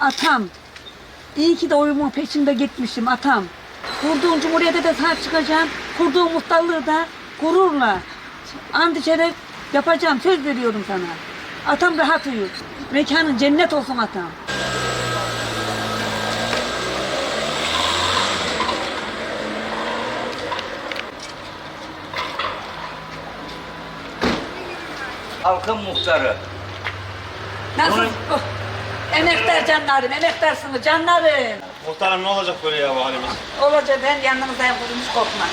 Atam. İyi ki de oyumun peşinde gitmişim atam. Kurduğum cumhuriyete de sahip çıkacağım. Kurduğum muhtarlığı da gururla, and içerek yapacağım. Söz veriyorum sana. Atam rahat uyur. Mekanın cennet olsun atam. Halkın muhtarı. Nasıl? Onun- Oh, emektar canlarım, emektarsınız canlarım. Muhtarım ne olacak böyle ya bu halimiz? Olacak ben yanınızdayım kurumuş korkma.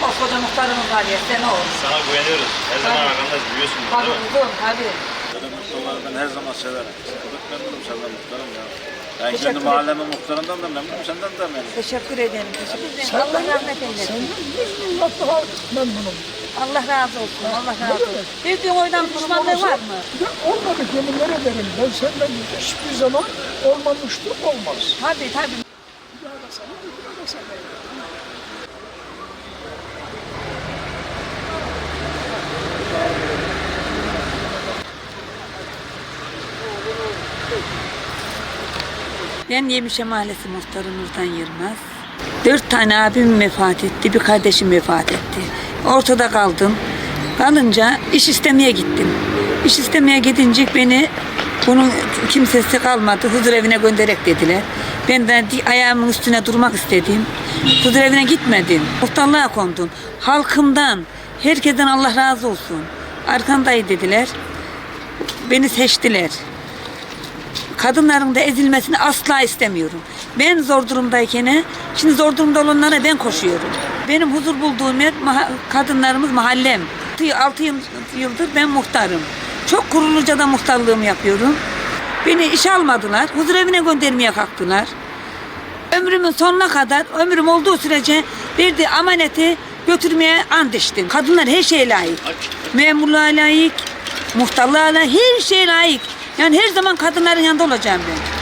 Koskoca muhtarımız var ya sen ol. Sana güveniyoruz. Her zaman Tabii. arkandayız biliyorsun bunu Tabii değil mi? kuzum tabii. Benim muhtarları ben her zaman severim. Çok memnunum senden muhtarım ya. Ben Teşekkür kendi ederim. mahallemin muhtarından da memnunum, senden de memnunum. Teşekkür ederim. Teşekkür ederim. Allah rahmet eylesin. Millet daha memnunum. Allah razı olsun. Allah razı olsun. Bir gün oydan pişmanlığı var mı? Ya olmadık yeminler ederim. Ben senden hiçbir zaman olmamıştım olmaz. Tabii tabii. Bir daha da sana, bir daha da sana. Ben Yemişe Mahallesi muhtarı Nurdan Yılmaz. Dört tane abim vefat etti, bir kardeşim vefat etti. Ortada kaldım. Kalınca iş istemeye gittim. İş istemeye gidince beni bunun kimsesi kalmadı. Huzur evine göndererek dediler. Ben de ayağımın üstüne durmak istedim. Huzur evine gitmedim. Muhtarlığa kondum. Halkımdan, herkesten Allah razı olsun. Arkandayı dediler. Beni seçtiler. Kadınların da ezilmesini asla istemiyorum. Ben zor durumdayken, şimdi zor durumda olanlara ben koşuyorum. Benim huzur bulduğum yer maha- kadınlarımız mahallem. 6 yıldır ben muhtarım. Çok kuruluca da muhtarlığımı yapıyorum. Beni işe almadılar. Huzur evine göndermeye kalktılar. Ömrümün sonuna kadar, ömrüm olduğu sürece verdiği amaneti götürmeye and içtim. Kadınlar her şeye layık. Memurluğa layık, muhtarlığa layık, her şeye layık. Yani her zaman kadınların yanında olacağım ben.